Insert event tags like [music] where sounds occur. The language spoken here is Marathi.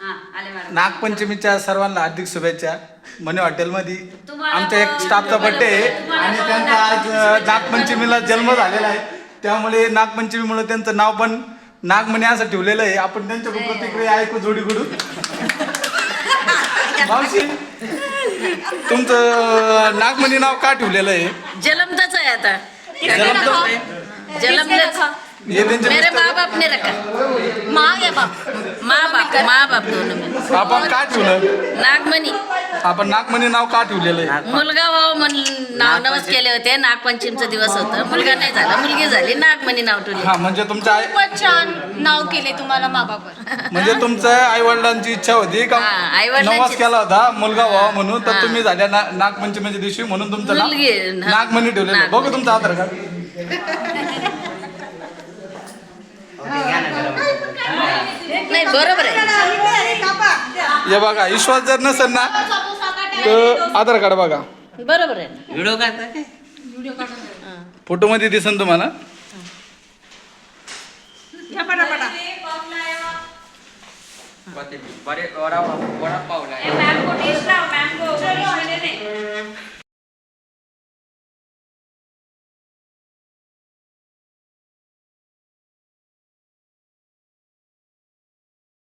हा आले मॅडम. नागपंचमीच्या सर्वांना हार्दिक शुभेच्छा. मने हॉटेलमध्ये. तुम्हाला आमच्या एक पण- स्टाफचा बर्थडे आहे तुम्हाला आणि पण त्यांचा आज अ, नागपंचमीला जन्म झालेला आहे. त्यामुळे नागपंचमीमुळे त्यांचं नाव पण नागमणी असं ठेवलेलं आहे. आपण त्यांच्या प्रतिक्रिया ऐकू जोडी कडू [laughs] मावशी तुमचं नागमणी नाव का ठेवलेलं आहे? जलमताच आहे आता. जलमतं? जलमलेच हे त्यांचे मेरे मिस्टर- माँ बाप ने रखा. बाप माँ बाप माँ बाप दोनों में. आपण का ठेवलं? नागमणी. आपण नागमणी नाव का ठेवलेलं आहे? मुलगा भाऊ म्हण नाव नवस केले होते नागपंचमीचा दिवस होता. मुलगा नाही झाला मुलगी झाली नागमणी नाव ठेवले. हा म्हणजे तुमच्या आई खूपच छान नाव केले तुम्हाला मा बापावर म्हणजे तुमच्या आई वडिलांची इच्छा होती का? हा, आई-वडिलांची- नवाज केला होता मुलगा व्हावा म्हणून तर. तुम्ही झाल्या ना- नागपंचमीच्या दिवशी म्हणून तुमचं नाव मुलगी आहे, हा. नागमणी ठेवलेलं आहे. बघू तुमचं आधार कार्ड. नाही बरोबर आहे. हे बघा विश्वास जर नसेल ना तर आधार कार्ड बघा. बरोबर आहे. व्हिडिओ काढता फोटो मध्ये दिसन तुम्हाला. बरे वडा वडा पावला मँगो टेस्ट मँगो